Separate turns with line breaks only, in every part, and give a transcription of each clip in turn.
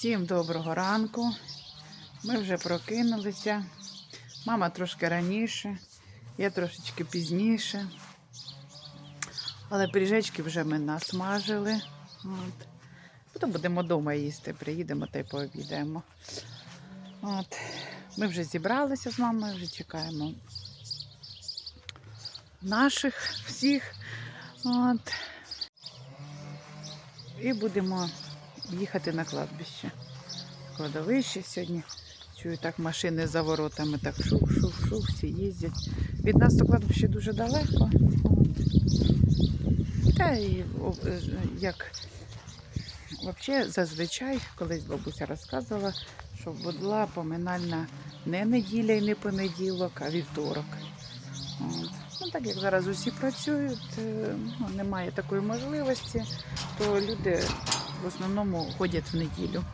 Всім доброго ранку. Ми вже прокинулися. Мама трошки раніше, я трошечки пізніше. Але пиріжечки вже ми насмажили. От. Потім будемо вдома їсти, приїдемо та й пообідаємо. От. Ми вже зібралися з мамою, вже чекаємо наших всіх. От. І будемо їхати на кладбище. Кладовище сьогодні. Чую, так машини за воротами так шух-шух-шух, всі їздять. Від нас до кладбища дуже далеко. Та і е, як взагалі зазвичай, колись бабуся розказувала, що була поминальна не неділя і не понеділок, а вівторок. Ну, так як зараз усі працюють, е, ну, немає такої можливості, то люди в основному ходять в неділю.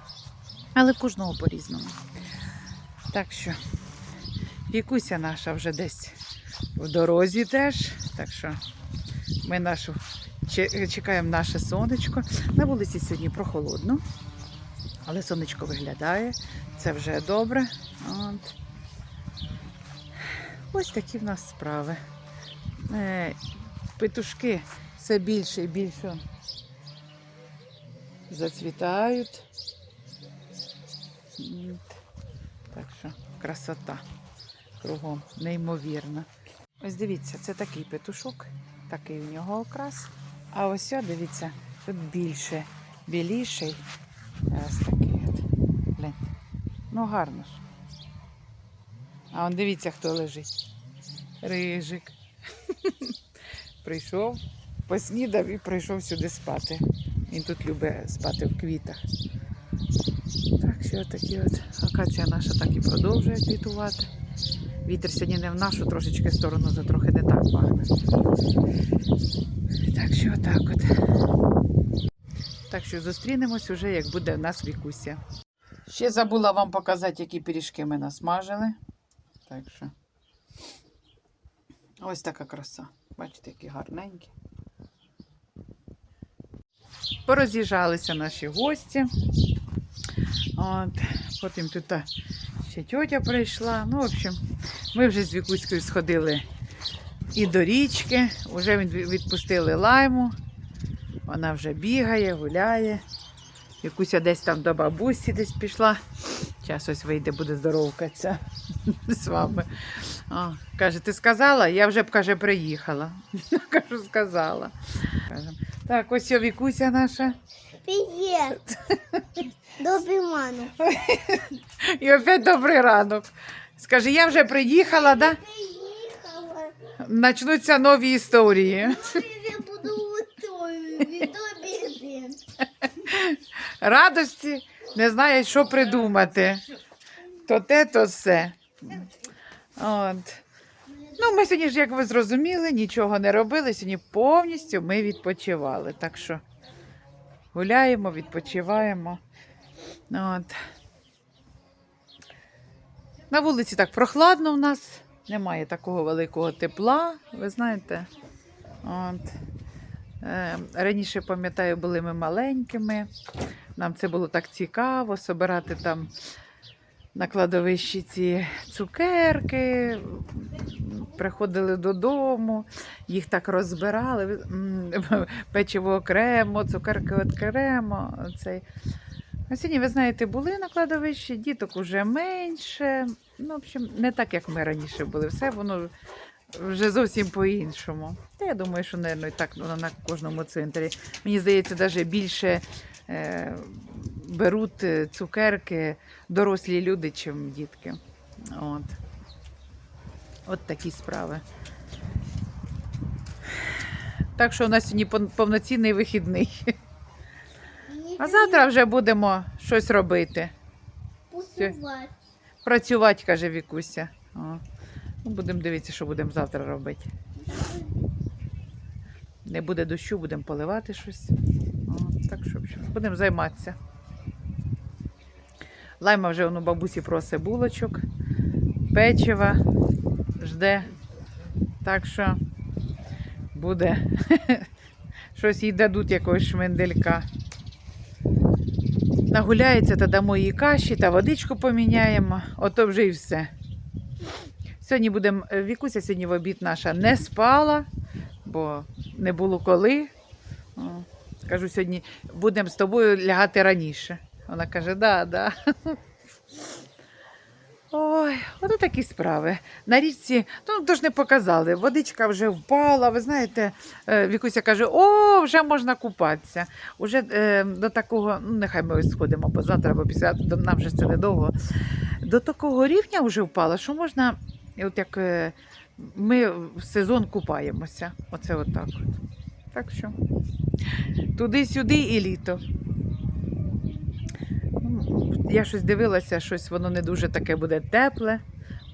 Але кожного по-різному. Так що вікуся наша вже десь в дорозі теж. Так що ми нашу чекаємо наше сонечко. На вулиці сьогодні прохолодно, але сонечко виглядає. Це вже добре. От. Ось такі в нас справи. Е, Петушки все більше і більше зацвітають. Так що красота кругом, неймовірна. Ось дивіться, це такий петушок, такий у нього окрас. А ось, дивіться, тут більше, біліший. Ось такий от. Гляньте. Ну гарно ж. А он дивіться, хто лежить. Рижик. Прийшов, поснідав і прийшов сюди спати. Він тут любить спати в квітах. Так що такі от акація наша так і продовжує квітувати. Вітер сьогодні не в нашу трошечки сторону, то трохи не так пахне. Так що отак от. Так що зустрінемось уже, як буде в нас вікуся. Ще забула вам показати, які пиріжки ми насмажили. Так що. Ось така краса. Бачите, які гарненькі. Пороз'їжджалися наші гості. От, потім тут ще тьотя прийшла. Ну, в общем, ми вже з Вікуською сходили і до річки, вже відпустили лайму. Вона вже бігає, гуляє. Вікуся десь там до бабусі десь пішла. Зараз ось вийде, буде здоровкатися з вами. О, каже, ти сказала? Я вже б каже, приїхала. Кажу, сказала. Каже, так, ось о, Вікуся наша.
Привет! Добрий ману.
І опять добрий ранок. Скажи, я вже приїхала, да?
Приїхала.
Начнуться нові історії.
Я буду
Радості не знають, що придумати. То те, то все. От. Ну, ми сьогодні ж, як ви зрозуміли, нічого не робили. Сьогодні повністю ми відпочивали. Так що гуляємо, відпочиваємо. От. На вулиці так прохладно у нас, немає такого великого тепла, ви знаєте. От. Е, Раніше, пам'ятаю, були ми маленькими. Нам це було так цікаво, собирати там на кладовищі ці цукерки. Приходили додому, їх так розбирали, печиво окремо, цукерки окремо. Оцей. А ви знаєте, були на кладовищі, діток уже менше. Ну, в общем, не так, як ми раніше були. Все воно вже зовсім по-іншому. Я думаю, що, мабуть, так воно на кожному центрі. Мені здається, навіть більше е, беруть е, цукерки дорослі люди, чим дітки. От. От такі справи. Так що у нас сьогодні повноцінний вихідний. А завтра вже будемо щось робити.
Посувати.
Працювати, каже Вікуся. О. Ну, будемо дивитися, що будемо завтра робити. Не буде дощу, будемо поливати щось. О, так що, будемо займатися. Лайма вже он бабусі просить булочок, печива жде. Так що буде щось їй дадуть якогось шменделька. нагуляється, та дамо їй каші та водичку поміняємо. Ото вже і все. Сьогодні будемо. Вікуся сьогодні в обід наша не спала, бо не було коли. Кажу, сьогодні будемо з тобою лягати раніше. Вона каже, да, да. Ой, ото такі справи. На річці, ну то ж не показали. Водичка вже впала. Ви знаєте, е, Вікуся каже: о, вже можна купатися. Уже е, до такого, ну нехай ми сходимо, бо завтра або після нам вже це недовго. До такого рівня вже впала, що можна, от як е, ми в сезон купаємося. Оце отак. От. Так що туди-сюди і літо. Я щось дивилася, щось воно не дуже таке буде тепле.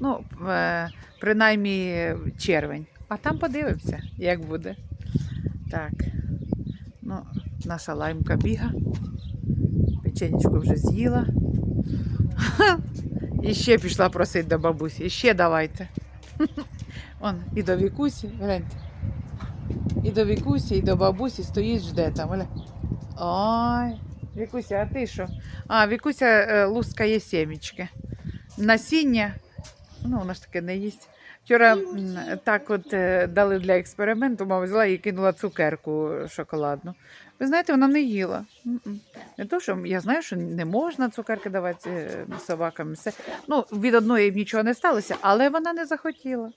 Ну, е, принаймні червень. А там подивимося, як буде. Так. Ну, наша лаймка біга. Печенечку вже з'їла. І ще пішла просить до бабусі. І ще давайте. Он, і до вікусі, гляньте. І до вікусі, і до бабусі стоїть, жде там. Ой, Вікуся, а ти що? А, Вікуся е, лускає сімечки. Насіння, ну, вона ж таке не їсть. Вчора так от е, дали для експерименту, мама взяла і кинула цукерку шоколадну. Ви знаєте, вона не їла. Не то, що я знаю, що не можна цукерки давати е, собакам. Все. Ну, від одної нічого не сталося, але вона не захотіла.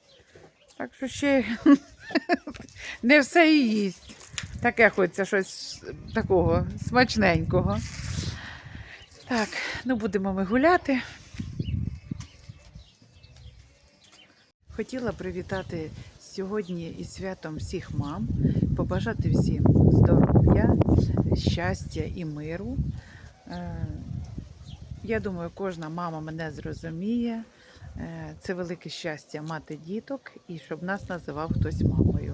Так що ще не все і їсть. Таке хочеться щось такого смачненького. Так, ну будемо ми гуляти. Хотіла привітати сьогодні із святом всіх мам, побажати всім здоров'я, щастя і миру. Е, Я думаю, кожна мама мене зрозуміє. Е, Це велике щастя мати діток і щоб нас називав хтось мамою.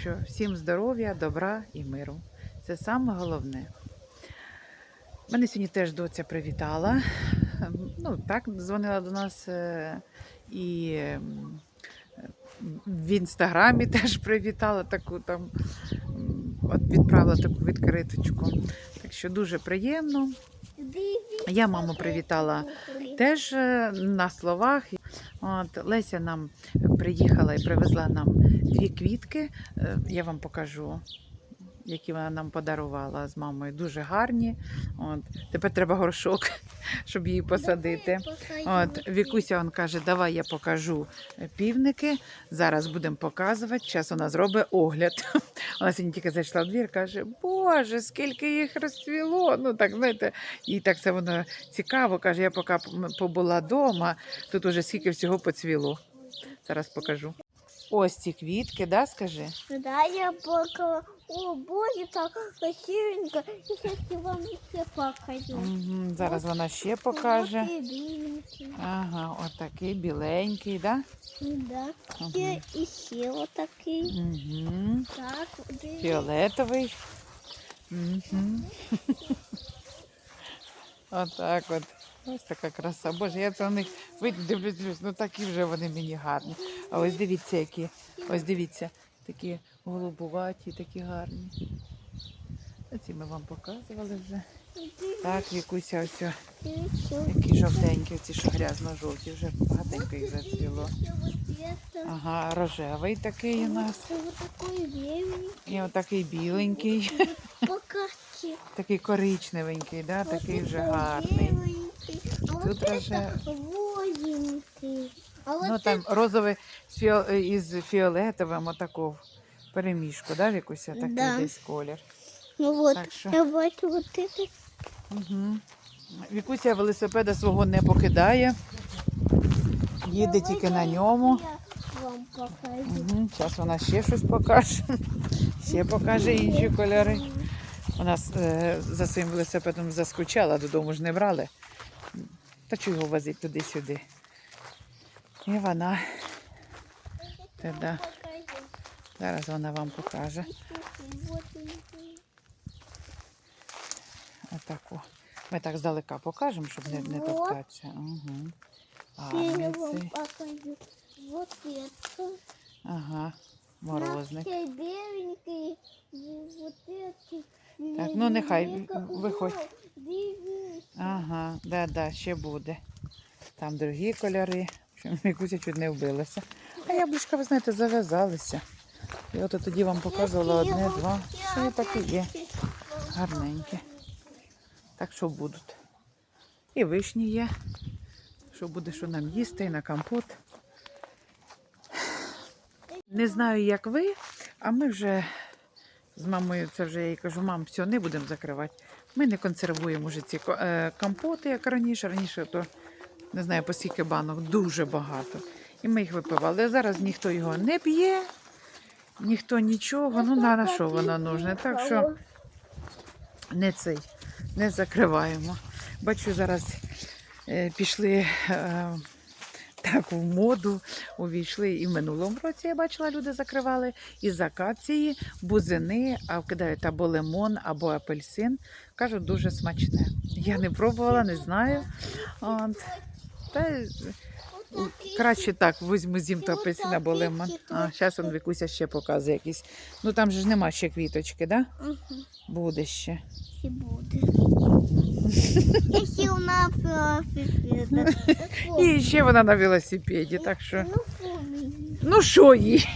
Що всім здоров'я, добра і миру. Це саме головне. Мене сьогодні теж доця привітала. Ем, Ну, так, дзвонила до нас е, і ем, в інстаграмі теж привітала таку там, от відправила таку відкриточку. Так що дуже приємно. Я маму привітала Теж е, на словах. От, Леся нам приїхала і привезла нам дві квітки. Е, Я вам покажу, які вона нам подарувала з мамою. Дуже гарні. От, тепер треба горшок, щоб її посадити. От, Вікуся он каже, давай я покажу півники. Зараз будемо показувати. Зараз вона зробить огляд. Вона сьогодні тільки зайшла в двір, каже, Боже, скільки їх розцвіло. Ну так, знаєте, і так це воно цікаво. Каже, я поки побула вдома, тут уже скільки всього поцвіло. Зараз покажу. Ось ці квітки, да, скажи?
Да, я пока... О, боже, так красивенько. Я вам еще покажу.
Угу, зараз вона ще покаже. Ага, отакий біленький, да?
Да.
Ага.
Ще і ще отакий.
Угу.
Так.
Фіолетовий. Угу. Отак от. Ось така краса. Боже, я це на них дивлюсь, дивлюсь, ну такі вже вони мені гарні. А ось дивіться, які. Ось дивіться, такі голубуваті, такі гарні. Оці ми вам показували вже. Так, Вікуся, ось о,
Дивись, що
які жовтенькі, ці що грязно-жовті, вже багатенько їх зацвіло.
Ще вот это.
Ага, рожевий такий у нас.
Це вот такой беленький.
І отакий біленький.
Покажи.
Такий коричневенький, да? такий
Вот
вже
это
гарний.
беленький. А вот
Тут
это
рожевий.
розовенький. А вот
Ну там розовий з фіо- із фіолетовим отаку перемішку, да, Вікуся? Такий
Да.
десь колір.
Ну вот,
Так що-
я бачу вот это.
Угу. Вікуся велосипеда свого не покидає. Їде тільки на ньому.
Я вам покажу.
Угу. Зараз вона ще щось покаже. Ще покаже інші кольори. Вона е, за своїм велосипедом заскучала, додому ж не брали. Та чого його возить туди-сюди? І вона. Та-да. Зараз вона вам покаже. Отаку. Ми так здалека покажемо, щоб не, не топтатися. Угу. Гарний цей.
Вот это.
Ага. Морозний.
Наш беленький. Вот это.
Так, ну, нехай, виходь. Ага, да, да, ще буде. Там другі кольори. Що Мікуся чуть не вбилася. А яблучка, ви знаєте, зав'язалися. І от тоді вам показувала одне, два. Все так і є. Гарненькі. Так що будуть. І вишні є. Що буде, що нам їсти, і на компот. Не знаю, як ви, а ми вже з мамою це вже я їй кажу, мам, все, не будемо закривати. Ми не консервуємо вже ці е, компоти, як раніше. Раніше то не знаю по скільки банок, дуже багато. І ми їх випивали. Зараз ніхто його не п'є, ніхто нічого. Ну на, на що воно нужне? Так що не цей, не закриваємо. Бачу, зараз е, пішли е, так в моду, увійшли і в минулому році я бачила, люди закривали із акації, бузини, а вкидають або лимон, або апельсин. Кажуть, дуже смачне. Я не пробувала, не знаю. От. Та краще так, візьму зім то апельсин або лимон. А, зараз он Вікуся ще показує якісь. Ну там же ж нема ще квіточки, да?
Мгм.
Буде ще.
Ще буде. Я сів на велосипед.
І ще вона на велосипеді, так що.
Ну.
Ну що їй?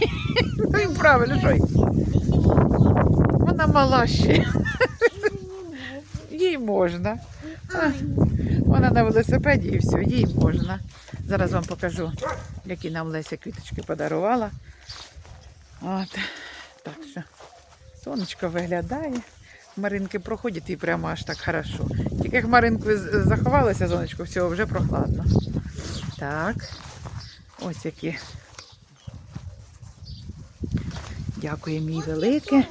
Ну і правильно, що їй? Вона мала ще. Їй можна. Вона на велосипеді і все, їй можна. Зараз вам покажу, які нам Леся квіточки подарувала. От. Так що сонечко виглядає. Хмаринки проходять і прямо аж так хорошо. Тільки хмаринки з- заховалися, сонечко, все, вже прохладно. Так. Ось які. Дякую, мій великий.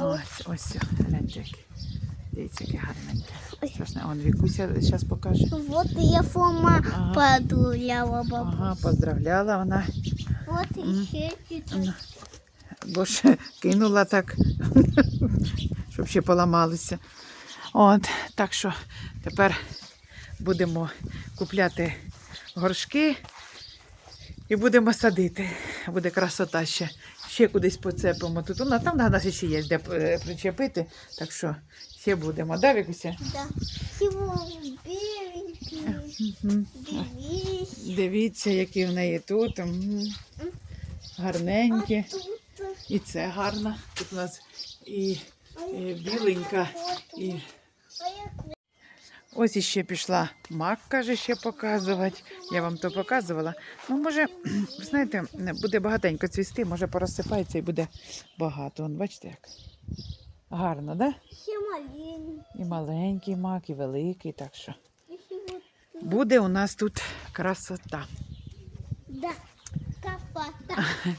Ось, ось, гляньте. Дивіться, які гарненькі. Страшне. Он Вікуся зараз покаже.
Вот я Фома
Ага.
подуляла бабу.
Ага, поздравляла вона.
Вот
Мгм.
еще чуть-чуть.
Бо ж кинула так, щоб ще поламалися. От, так що тепер будемо купляти горшки і будемо садити. Буде красота ще. Ще кудись поцепимо. Тут ну, там на нас ще є де е, причепити, так що ще будемо. Да, Вікуся?
Да.
Дивіться, які в неї тут. Гарненькі. І це гарно. Тут у нас і, і біленька, і ось іще пішла мак, каже, ще показувати. Я вам то показувала. Ну, може, знаєте, буде багатенько цвісти, може порозсипається і буде багато. Вон, бачите як? Гарно, да?
Ще маленький.
І маленький мак, і великий, так що. Буде у нас тут красота.
Да. Капота.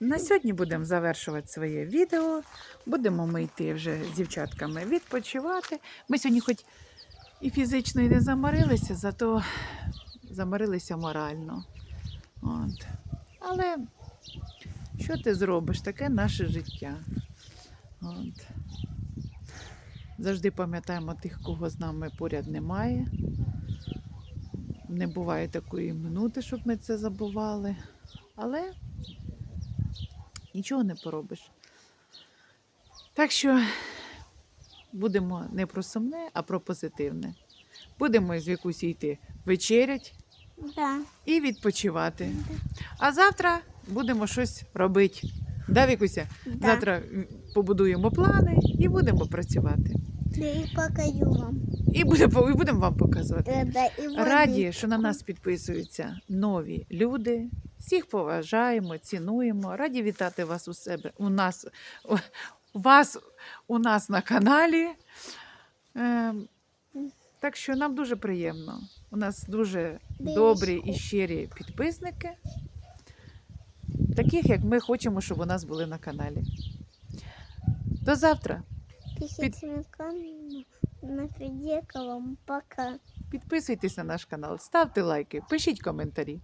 На сьогодні будемо завершувати своє відео. Будемо ми йти вже з дівчатками відпочивати. Ми сьогодні хоч і фізично і не заморилися, зато заморилися морально. От. Але що ти зробиш? Таке наше життя. От. Завжди пам'ятаємо тих, кого з нами поряд немає. Не буває такої минути, щоб ми це забували. Але нічого не поробиш. Так що будемо не про сумне, а про позитивне. Будемо з Вікусі йти вечерять
Да.
і відпочивати. А завтра будемо щось робити. Да, Вікуся?
Да.
Завтра побудуємо плани і будемо працювати.
Да, и покажу вам.
І будемо, і будемо вам показувати.
Да, да,
Раді, що на нас підписуються нові люди. Всіх поважаємо, цінуємо. Раді вітати вас у себе. У нас вас у нас на каналі. Ем, так що нам дуже приємно. У нас дуже добрі і щирі підписники, таких як ми хочемо, щоб у нас були на каналі. До завтра.
Канал, пока.
Підписуйтесь на наш канал, ставте лайки, пишіть коментарі.